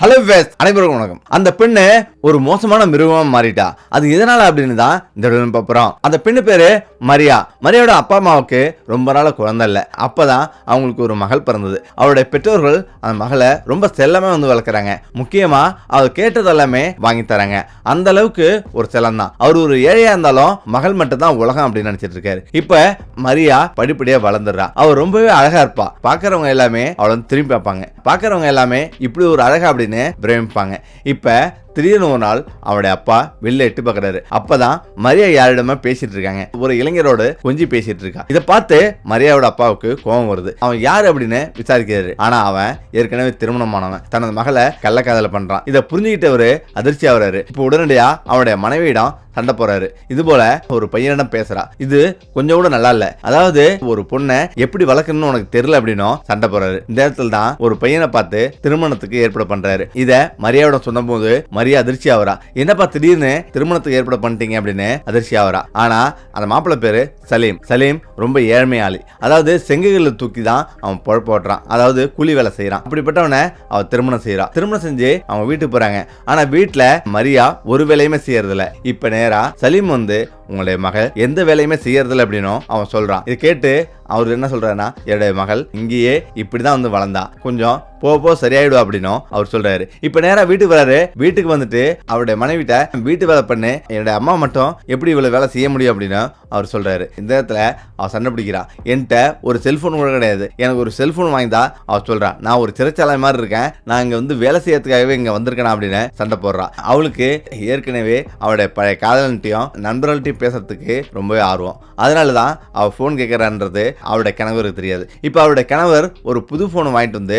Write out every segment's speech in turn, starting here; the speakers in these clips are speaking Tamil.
ஹலோ வேஸ் அனைவருக்கும் வணக்கம். அந்த பெண்ணு ஒரு மோசமான மிருகமா மாறிட்டா. அது எதனால அப்படின்னு தான் இந்த வீடியோல அந்த பெண்ணு பேரு மரியா. மரியாவோட அப்பா அம்மாவுக்கு ரொம்ப நாள் குழந்தை இல்லை. அப்பதான் அவங்களுக்கு ஒரு மகள் பிறந்தது. அவருடைய பெற்றோர்கள் அந்த மகளை ரொம்ப செல்லமே வந்து வளர்க்குறாங்க. முக்கியமா அவர் கேட்டது எல்லாமே வாங்கி தராங்க. அந்த அளவுக்கு ஒரு செல்லம் தான். அவர் ஒரு ஏழையா இருந்தாலும் மகள் மட்டும் தான் உலகம் அப்படின்னு நினைச்சிட்டு இருக்காரு. இப்ப மரியா படிப்படியா வளர்ந்துடுறா. அவர் ரொம்பவே அழகா இருப்பா. பாக்குறவங்க எல்லாமே அவளை வந்து திரும்பி பார்ப்பாங்க. பாக்குறவங்க எல்லாமே இப்படி ஒரு அழகா அப்படின்னு பிரமிப்பாங்க இப்போ திடீர்னு ஒரு நாள் அவருடைய அப்பா வெளில எட்டு பார்க்குறாரு. அப்பதான் மரியா யாரிடமா பேசிட்டு இருக்காங்க. ஒரு இளைஞரோடு கொஞ்சி பேசிட்டு இருக்கா. இதை பார்த்து மரியாவோட அப்பாவுக்கு கோபம் வருது. அவன் யார் அப்படின்னு விசாரிக்கிறாரு. ஆனா அவன் ஏற்கனவே திருமணமானவன். தனது மகளை கள்ளக்காதல பண்றான். இதை புரிஞ்சுக்கிட்டவரு அதிர்ச்சி ஆகுறாரு. இப்போ உடனடியா அவனுடைய மனைவியிடம் சண்டை போறாரு. இது போல ஒரு பையனிடம் பேசுறா. இது கொஞ்சம் கூட நல்லா இல்ல. அதாவது ஒரு பொண்ணை எப்படி வளர்க்கணும்னு உனக்கு தெரியல அப்படின்னும் சண்டை போறாரு. இந்த இடத்துல தான் ஒரு பையனை பார்த்து திருமணத்துக்கு ஏற்பாடு பண்றாரு. இதை மரியாவிடம் சொன்ன போது மரியா அதிர்ச்சி ஆவரா என்னப்பா திடீர்னு திருமணத்துக்கு ஏற்பாடு பண்ணிட்டீங்க அப்படின்னு அதிர்ச்சி ஆவரா ஆனா அந்த மாப்பிள்ளை பேரு சலீம். சலீம் ரொம்ப ஏழ்மையாளி. அதாவது செங்கல்ல தூக்கி தான் அவன் பொழப்பு ஓட்டுறான். அதாவது கூலி வேலை செய்யறான் அப்படிப்பட்டவனை அவன் திருமணம் செய்யறான் திருமணம் செஞ்சு அவன் வீட்டுக்கு போறாங்க. ஆனா வீட்டுல மரியா ஒரு வேலையுமே செய்யறதில்ல. இப்ப நேரா சலீம் வந்து உங்களுடைய மகள் எந்த வேலையுமே செய்யறதில்ல அப்படின்னும் அவன் சொல்றான். இதை கேட்டு அவர் என்ன சொல்றாருன்னா என்னுடைய மகள் இங்கேயே இப்படிதான் வந்து வளர்ந்தா. கொஞ்சம் போக போக சரியாயிடும் அப்படின்னும். அவர் சொல்றாரு. இப்ப நேரா வீட்டுக்கு வராரு. வீட்டுக்கு வந்துட்டு அவருடைய மனைவிட்ட வீட்டு வேலை பண்ணு. என்னுடைய அம்மா மட்டும் எப்படி இவ்வளவு வேலை செய்ய முடியும் அப்படின்னு அவர் சொல்றாரு. இந்த நேரத்துல அவர் சண்டை பிடிக்கிறா. என்கிட்ட ஒரு செல்போன் கூட கிடையாது. எனக்கு ஒரு செல்போன் வாங்கிதா அவர் சொல்றா நான் ஒரு சிறைச்சாலை மாதிரி இருக்கேன். நான் இங்க வந்து வேலை செய்யறதுக்காகவே இங்க வந்திருக்கேன் அப்படின்னு சண்டை போடுறா. அவளுக்கு ஏற்கனவே அவளுடைய பழைய காதலன்ட்டையும் நண்பர்கள்ட்டையும் பேசுறதுக்கு ரொம்பவே ஆர்வம். அதனால தான் அவள் ஃபோன் கேட்குறான்றது அவருடைய கணவருக்கு தெரியாது. இப்போ அவருடைய கணவர் ஒரு புது ஃபோனை வாங்கிட்டு வந்து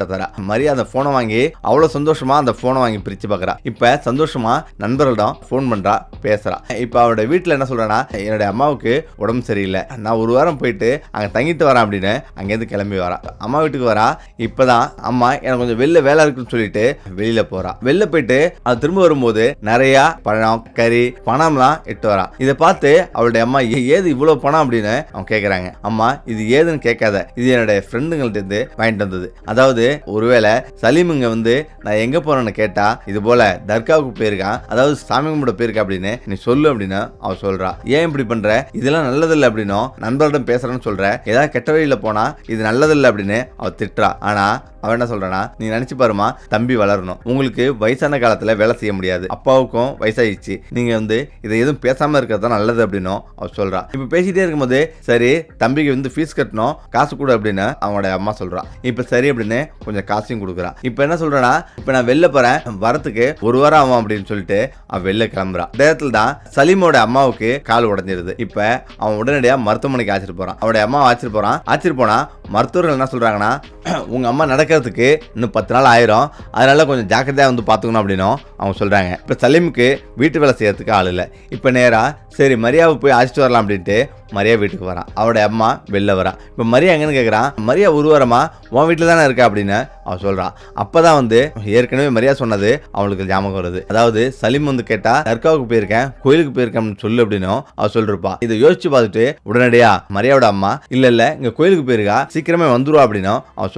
கிட்ட தரா. மரியா அந்த ஃபோனை வாங்கி அவ்வளோ சந்தோஷமா அந்த ஃபோனை வாங்கி பிரித்து பார்க்குறா இப்போ சந்தோஷமா நண்பர்களிடம் ஃபோன் பண்ணுறா பேசுகிறா இப்போ அவருடைய வீட்டில் என்ன சொல்கிறேன்னா என்னுடைய அம்மாவுக்கு உடம்பு சரியில்லை. நான் ஒரு வாரம் போயிட்டு அங்கே தங்கிட்டு வரேன் அப்படின்னு அங்கேருந்து கிளம்பி வரா. அம்மா வீட்டுக்கு வரா. இப்போதான் அம்மா எனக்கு கொஞ்சம் வெளில வேலை இருக்குன்னு சொல்லிட்டு வெளியில போறா. வெளில போயிட்டு அது திரும்ப வரும்போது நிறைய பழம் கறி பணம்லாம் இட்டு வரா. இதை பார்த்து அவளுடைய அம்மா ஏது இவ்வளவு பணம்? அப்படின்னு அவங்க கேக்குறாங்க. அம்மா இது ஏதுன்னு கேட்காத. இது என்னுடைய ஃப்ரெண்டுங்கள்ட்ட இருந்து வாங்கிட்டு வந்தது. அதாவது ஒருவேளை சலீம் இங்க வந்து நான் எங்க போறேன்னு கேட்டா இது போல தர்காவுக்கு போயிருக்கான். அதாவது சாமி கும்பிட போயிருக்கா அப்படின்னு நீ சொல்லு அப்படின்னு அவ சொல்றா. ஏன் இப்படி பண்ற? இதெல்லாம் நல்லதில்லை அப்படின்னும் நண்பர்களிடம் பேசுறேன்னு சொல்ற. ஏதாவது கெட்ட வழியில போனா இது நல்லதில்லை அப்படின்னு அவ திட்டுறா. ஆனா அவன் என்ன சொல்றானா நீ நினைச்சு பாருமா தம்பி வளரணும். உங்களுக்கு வயசான காலத்துல வேலை செய்ய முடியாது. அப்பாவுக்கும் வயசாயிடுச்சு. நீங்க வந்து இதை எதுவும் பேசாம இருக்கிறது தான் நல்லது அப்படின்னும் அவ சொல்றா. இப்ப பேசிட்டே இருக்கும்போது சரி தம்பிக்கு வந்து ஃபீஸ் கட்டணும். காசு கொடு அப்படின்னு அவனோட அம்மா சொல்றா. இப்ப சரி அப்படின்னு கொஞ்சம் காசையும் கொடுக்குறான் இப்போ என்ன சொல்றானா இப்போ நான் வெளில போறேன் வரத்துக்கு ஒரு வாரம் ஆகும் அப்படின்னு சொல்லிட்டு அவன் வெளில கிளம்புறான் நேரத்தில் தான் சலீமோட அம்மாவுக்கு கால் உடஞ்சிருது. இப்போ அவன் உடனடியாக மருத்துவமனைக்கு ஆச்சிட்டு போறான். அவனுடைய அம்மா ஆச்சிட்டு போறான். ஆச்சிட்டு போனா மருத்துவர்கள் என்ன சொல்றாங்கன்னா உங்க அம்மா நடக்கிறதுக்கு இன்னும் பத்து நாள் ஆயிரும். அதனால கொஞ்சம் ஜாக்கிரதையாக வந்து பார்த்துக்கணும் அப்படின்னும் அவங்க சொல்றாங்க. இப்போ சலீமுக்கு வீட்டு வேலை செய்யறதுக்கு ஆள் இல்லை. இப்போ நேராக சரி மரியாவை போய் அழைச்சிட்டு வரலாம் அப்படின்ட்டு மரியா வீட்டுக்கு வரான். அவருடைய அம்மா வெளில வரா. இப்போ மரியா எங்கன்னு கேட்குறான் மரியா ஒரு வாரமா உன் வீட்டில் தானே இருக்கா அப்படின்னு அவன் அப்போ தான் வந்து ஏற்கனவே மரியா சொன்னது அவளுக்கு ஞாபகம் வருது. அதாவது சலீம் வந்து கேட்டா தர்காவுக்கு போயிருக்கேன் கோயிலுக்கு போயிருக்கேன் சொல்லு அப்படின்னும் அவள் சொல்லிருப்பா. இதை யோசிச்சு பார்த்துட்டு உடனடியா மரியாவோட அம்மா இல்லை இல்லை இங்கே கோயிலுக்கு போயிருக்கா சீக்கிரமே வந்துருவா அப்படின்னும் அவன்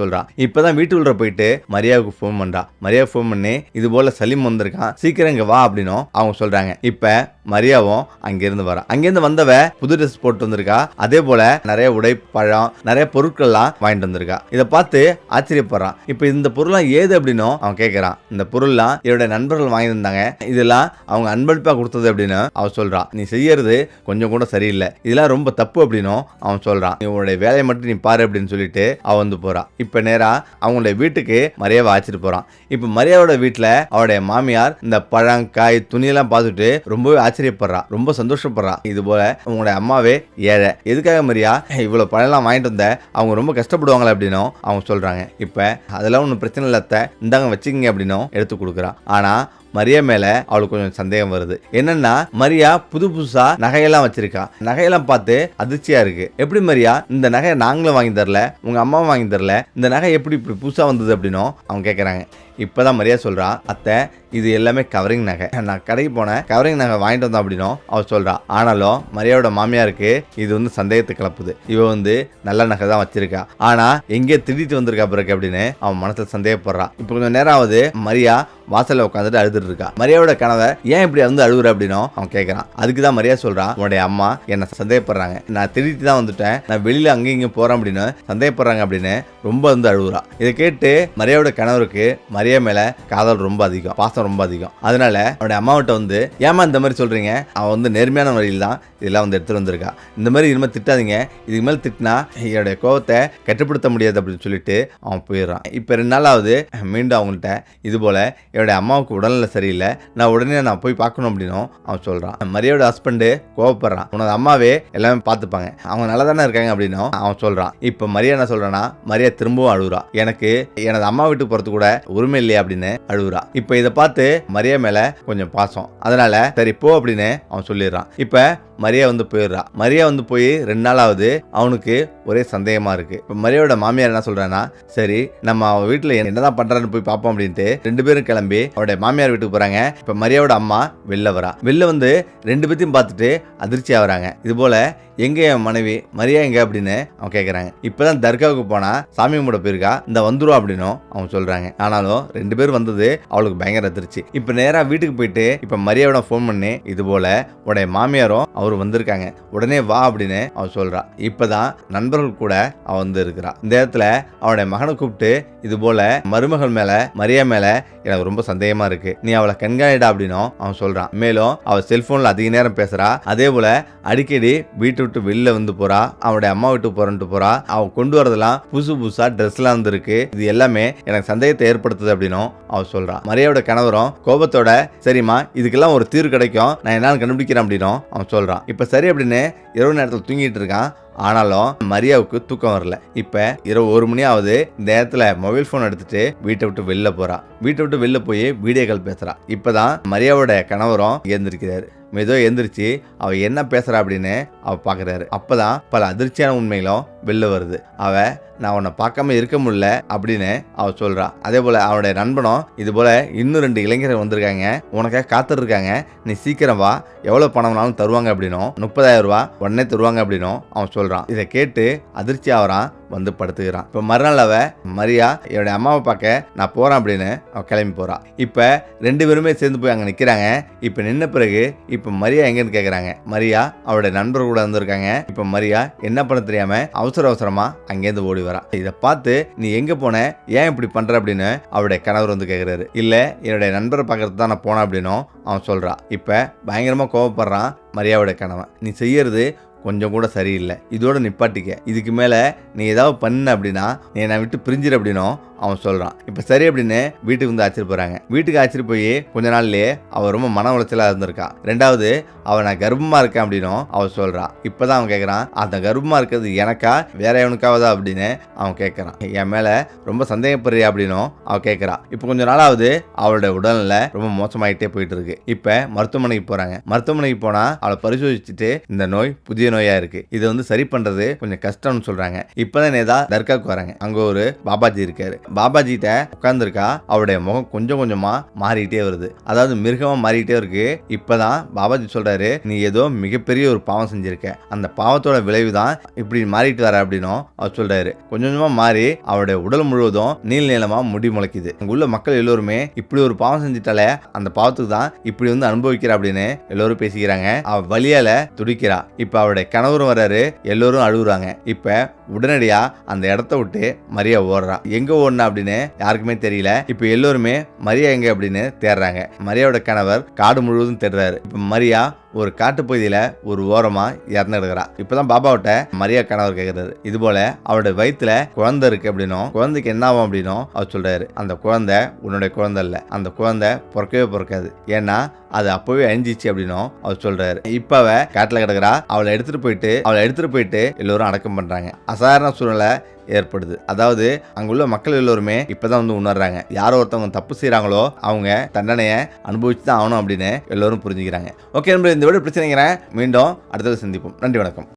தான் வீட்டு வீட்டுக்குள்ள போயிட்டு மரியாவுக்கு ஃபோன் பண்ணுறான் மரியா ஃபோன் பண்ணி இது போல் சலீம் வந்திருக்கான் சீக்கிரம் இங்கே வா அப்படின்னும் அவங்க சொல்கிறாங்க இப்போ மரியாவும் அங்கேருந்து வரா. அங்கேருந்து வந்தவ புது ட்ரெஸ் போட்டு வந்திருக்கா. அதே போல நிறைய உடை பழம் நிறைய பொருட்கள்லாம் வாங்கிட்டு வந்திருக்கா. இதை பார்த்து ஆச்சரியப்படுறான். இப்போ இந்த பொருள்லாம் ஏது அப்படின்னு அவன் கேட்கறான் இந்த பொருள்லாம் என்னுடைய நண்பர்கள் வாங்கியிருந்தாங்க இதெல்லாம் அவங்க அன்பளிப்பா கொடுத்தது அப்படின்னு அவன் சொல்றான். நீ செய்யறது கொஞ்சம் கூட சரியில்லை. இதெல்லாம் ரொம்ப தப்பு அப்படின்னு அவன் சொல்றான். நீ உன்னுடைய வேலையை மட்டும் நீ பாரு அப்படின்னு சொல்லிட்டு அவன் வந்து போறான் இப்போ நேரா அவங்களுடைய வீட்டுக்கு மரியாவை ஆச்சிட்டு போறான். இப்போ மரியாவோட வீட்டுல அவருடைய மாமியார் இந்த பழம் காய் துணியெல்லாம் பார்த்துட்டு ரொம்பவே ஆச்சரியப்படுறா. ரொம்ப சந்தோஷப்படுறா. இது போல உங்களுடைய அம்மாவே ஏழை. எதுக்காக மரியா? இவ்வளோ பழம்லாம் வாங்கிட்டு வந்த அவங்க ரொம்ப கஷ்டப்படுவாங்களே அப்படின்னும் அவங்க சொல்கிறாங்க இப்போ அதெல்லாம் ஒன்றும் பிரச்சனை இல்லாத இந்தாங்க வச்சுக்கிங்க அப்படின்னும் எடுத்து கொடுக்குறான் ஆனால் மரியா மேல அவளுக்கு கொஞ்சம் சந்தேகம் வருது. என்னன்னா மரியா புது புதுசா நகையெல்லாம் வச்சிருக்கா. நகையெல்லாம் பார்த்து அதிர்ச்சியா இருக்கு. எப்படி மரியா இந்த நகையை நாங்களும் வாங்கி தரல உங்க அம்மாவும் வாங்கி தரல இந்த நகை எப்படி இப்படி புதுசா வந்தது அப்படின்னும் அவங்க கேட்குறாங்க இப்போ தான் மரியா சொல்கிறா அத்தை இது எல்லாமே கவரிங் நகை. நான் கடைக்கு போனேன் கவரிங் நகை வாங்கிட்டு வந்தோம் அப்படின்னும் அவள் சொல்கிறா ஆனாலும் மரியாவோட மாமியாருக்கு இது வந்து சந்தேகத்தை கிளப்புது. இவ வந்து நல்ல நகை தான் வச்சிருக்கா. ஆனால் எங்கே திடீர்னு வந்திருக்கா பிறகு அப்படின்னு அவன் மனசில் சந்தேகப்படுறா. இப்போ கொஞ்சம் நேரம் ஆகுது மரியா வாசல்ல உட்காந்துட்டு அழுதுட்டு இருக்கா. மரியாவோட கனவை ஏன் இப்படி வந்து அழுகுற அப்படின்னும் அவன் கேட்கறான் அதுக்கு தான் மரியா சொல்றான் உன்னுடைய அம்மா என்ன சந்தேகப்படுறாங்க. நான் திடீர்னு தான் வந்துட்டேன் நான் வெளியில அங்கேயும் இங்கேயும் போறேன் அப்படின்னு சந்தேகப்படுறாங்க அப்படின்னு ரொம்ப வந்து அழுகுறா இதை கேட்டு மரியாவோட கணவருக்கு மரியா மேல காதல் ரொம்ப அதிகம் பாசம் ரொம்ப அதிகம். அதனால அவனுடைய அம்மாவிட்ட வந்து ஏமா இந்த மாதிரி சொல்றீங்க? அவன் வந்து நேர்மையான வழியில் தான் இதெல்லாம் வந்து எடுத்துட்டு வந்திருக்கா. இந்த மாதிரி இனிமேல் திட்டாதீங்க. இதுக்கு மேலே திட்டினா என்னுடைய கோவத்தை கட்டுப்படுத்த முடியாது அப்படின்னு சொல்லிட்டு அவன் போயிடுறான். இப்போ ரெண்டு நாளாவது மீண்டும் அவங்கள்ட்ட இது போல என்னுடைய அம்மாவுக்கு உடல்நிலை சரியில்லை. நான் உடனே நான் போய் பார்க்கணும் அப்படின்னும் அவன் சொல்கிறான் மரியாவோட ஹஸ்பண்டு கோவப்படுறான். உனது அம்மாவே எல்லாமே பார்த்துப்பாங்க. அவங்க நல்லா தானே இருக்காங்க அப்படின்னும் அவன் சொல்கிறான் இப்போ மரியா என்ன சொல்கிறான்னா மரியா திரும்பவும் அழுகுறா. எனக்கு எனது அம்மா வீட்டுக்கு போகிறது கூட உரிமை இல்லையா அப்படின்னு அழுகுறா இப்ப இதை பார்த்து மரியா மேல கொஞ்சம் பாசம். அதனால சரி போ அப்படின்னு அவன் சொல்லிடுறான். இப்ப மரியா வந்து போயிடுறா. மரியா வந்து போய் ரெண்டு நாளாவது அவனுக்கு ஒரே சந்தேகமா இருக்கு. இப்போ மரியாவோட மாமியார் என்ன சொல்றான்னா சரி நம்ம அவன் வீட்டில் என்னதான் பண்றான்னு போய் பார்ப்போம் அப்படின்ட்டு ரெண்டு பேரும் கிளம்பி அவருடைய மாமியார் வீட்டுக்கு போறாங்க. இப்போ மரியாவோட அம்மா வெளில வரா. வெளில வந்து ரெண்டு பேத்தையும் பார்த்துட்டு அதிர்ச்சி ஆகுறாங்க. இது போல எங்க என் மனைவி? மரியா எங்க? அப்படின்னு அவன் கேட்குறாங்க இப்பதான் தர்காவுக்கு போனா சாமி கும்பிட போயிருக்கா. இந்த வந்துடும் அப்படின்னும் அவங்க சொல்றாங்க. ஆனாலும் ரெண்டு பேர் வந்தது அவளுக்கு பயங்கர அதிர்ச்சி. இப்போ நேரா வீட்டுக்கு போயிட்டு இப்போ மரியாவோட ஃபோன் பண்ணி இது போல உடைய மாமியாரும் அவர் வந்திருக்காங்க. உடனே வா அப்படின்னு அவன் சொல்றா. இப்பதான் நண்பர்கள் கூட அவன் வந்து இருக்கிறா இந்த இடத்துல அவனுடைய மகனை கூப்பிட்டு இது போல மருமகள் மேல மரியா மேல எனக்கு ரொம்ப சந்தேகமா இருக்கு. நீ அவளை கண்காணிடா அப்படின்னும் அவன் சொல்றான் மேலும் அவ செல்போன்ல அதிக நேரம் பேசுறா. அதே போல அடிக்கடி வீட்டை விட்டு வெளில வந்து போறா. அவனுடைய அம்மா வீட்டுக்கு போறன்ட்டு போறா. அவன் கொண்டு வரதெல்லாம் புதுசு புதுசா ட்ரெஸ்லாம் வந்திருக்கு. இது எல்லாமே எனக்கு சந்தேகத்தை ஏற்படுத்துது அப்படின்னும் அவன் சொல்றான் மரியாவோட கணவரும் கோபத்தோட சரிம்மா இதுக்கெல்லாம் ஒரு தீர்வு கிடைக்கும். நான் என்னன்னு கண்டுபிடிக்கிறேன் அப்படின்னும் அவன் சொல்றான் இப்ப சரி அப்படின்னு இரவு நேரத்தில் தூங்கிட்டு இருக்கான். ஆனாலும் மரியாவுக்கு தூக்கம் வரல. இப்ப இரவு ஒரு மணி ஆகுது இந்த நேரத்தில் மொபைல் போன் எடுத்துட்டு வீட்டை விட்டு வெளில போறா. வீட்டை விட்டு வெளில போய் வீடியோ கால் பேசுறா. இப்பதான் மரியாவோட கணவரும் எழுந்திருக்கிறாரு. மெதுவாக எந்திரிச்சு அவ என்ன பேசுறா அப்படின்னு அவ பாக்குறாரு. அப்பதான் பல அதிர்ச்சியான உண்மைகளும் வெளில வருது. அவ நான் உன்னை பார்க்காம இருக்க முடியல அப்படின்னு அவ சொல்றா. அதே போல அவனுடைய நண்பனும் இது போல இன்னும் ரெண்டு இளைஞர்கள் வந்திருக்காங்க. உனக்காக காத்துருக்காங்க. நீ சீக்கிரம் வா. எவ்வளவு பணம் வேணாலும் தருவாங்க அப்படின்னும். முப்பதாயிரம் ரூபா உடனே தருவாங்க அப்படின்னும் அவன் சொல்றான். இதை கேட்டு அதிர்ச்சி ஆகிறான் வந்து படுத்துக்கிறான். இப்போ மறுநாள் அவ மரியா என்னுடைய அம்மாவை பார்க்க நான் போறேன் அப்படின்னு அவ கிளம்பி போறா. இப்போ ரெண்டு பேருமே சேர்ந்து போய் அங்கே நிற்கிறாங்க இப்போ நின்ன பிறகு இப்போ மரியா எங்கன்னு கேட்குறாங்க மரியா அவருடைய நண்பர் கூட வந்திருக்காங்க. இப்போ மரியா என்ன பண்ண தெரியாம அவசர அவசரமா அங்கேருந்து ஓடி வரா. இதை பார்த்து நீ எங்க போன? ஏன் இப்படி பண்ற? அப்படின்னு அவருடைய கணவர் வந்து கேட்குறாரு இல்ல என்னுடைய நண்பரை பார்க்கறது தான் நான் போனேன் அப்படின்னும் அவன் சொல்கிறான் இப்போ பயங்கரமா கோவப்படுறான் மரியாவோட கணவன். நீ செய்யறது கொஞ்சம் கூட சரியில்லை. இதோட நிப்பாட்டிக்க. இதுக்கு மேலே நீ ஏதாவது பண்ண அப்படின்னா நீ என்னை விட்டு பிரிஞ்சிரு அப்படின்னும் அவன் சொல்கிறான் இப்போ சரி அப்படின்னு வீட்டுக்கு வந்து அழைச்சிட்டு போகிறாங்க வீட்டுக்கு அழைச்சிட்டு போய் கொஞ்ச நாள்லயே அவள் ரொம்ப மன உளைச்சலாக இருந்திருக்கா. ரெண்டாவது அவள் நான் கர்ப்பமாக இருக்கேன் அப்படின்னும் அவள் சொல்கிறான் இப்போ தான் அவன் கேட்குறான் அந்த கர்ப்பமாக இருக்கிறது எனக்கா? வேற எவனுக்காவதா? அப்படின்னு அவன் கேட்குறான் என் மேலே ரொம்ப சந்தேகப்படுறியா? அப்படின்னும் அவள் கேட்குறான் இப்போ கொஞ்ச நாளாவது அவளோட உடல்நிலை ரொம்ப மோசமாயிட்டே போயிட்டு இருக்கு. இப்போ மருத்துவமனைக்கு போகிறாங்க மருத்துவமனைக்கு போனால் அவளை பரிசோதிச்சுட்டு இந்த நோய் புதிய நோயா இருக்கு. இதை வந்து சரி பண்றது கொஞ்சம் கஷ்டம்னு சொல்றாங்க. இப்பதான் நேதா தர்காவுக்கு வராங்க. அங்க ஒரு பாபாஜி இருக்காரு. பாபாஜிட்ட உட்கார்ந்துருக்கா அவருடைய முகம் கொஞ்சம் கொஞ்சமா மாறிட்டே வருது. அதாவது மிருகமா மாறிட்டே இருக்கு. இப்பதான் பாபாஜி சொல்றாரு நீ ஏதோ மிகப்பெரிய ஒரு பாவம் செஞ்சிருக்க. அந்த பாவத்தோட விளைவு தான் இப்படி மாறிட்டு வர அப்படின்னும் அவர் சொல்றாரு. கொஞ்சம் கொஞ்சமா மாறி அவருடைய உடல் முழுவதும் நீள் நீளமா முடி முளைக்குது. அங்க உள்ள மக்கள் எல்லோருமே இப்படி ஒரு பாவம் செஞ்சிட்டாலே அந்த பாவத்துக்கு தான் இப்படி வந்து அனுபவிக்கிறா அப்படின்னு எல்லோரும் பேசிக்கிறாங்க. அவ வழியால துடிக்கிறா. இப்ப அவருடைய கணவரும் வர்றாரு. எல்லோரும் அழுகுறாங்க. இப்ப உடனடியா அந்த இடத்த விட்டு மரியா ஓடுறா. எங்க ஓடுனா அப்படின்னு யாருக்குமே தெரியல. இப்ப எல்லோருமே மரியா எங்க? அப்படின்னு தேடுறாங்க. மரியாவோட கணவர் காடு முழுவதும் தேடுறாரு. இப்ப மரியா ஒரு காட்டுப்பகுதியில ஒரு ஓரமா இறந்து எடுக்கிறா இப்பதான் பாபாவிட்ட மரியா கணவர் கேக்குறாரு. இது போல அவருடைய வயிற்றுல குழந்தை இருக்கு அப்படின்னும் குழந்தைக்கு என்ன ஆகும் அப்படின்னும் அவர் சொல்றாரு. அந்த குழந்தை உன்னுடைய குழந்தை இல்ல அந்த குழந்தை பிறக்கவே பிறக்காது. ஏன்னா அது அப்பவே அழிஞ்சிச்சு அப்படின்னும் அவர் சொல்றாரு. இப்ப அவ காட்டுல கிடக்குறா. அவளை எடுத்துட்டு போயிட்டு அவளை எடுத்துட்டு போயிட்டு எல்லோரும் அடக்கம் பண்றாங்க. அசாதாரண சூழ்நிலை ஏற்படுது. அதாவது அங்குள்ள மக்கள் எல்லோருமே இப்பதான் வந்து உணர்றாங்க. யாரோ ஒருத்தவங்க தப்பு செய்யறாங்களோ அவங்க தண்டனையை அனுபவிச்சு தான் ஆகணும் அப்படின்னு எல்லோரும் புரிஞ்சுக்கிறாங்க. ஓகே இந்த விட பிரச்சனைங்கிறேன் மீண்டும் அடுத்தது சந்திப்போம். நன்றி வணக்கம்.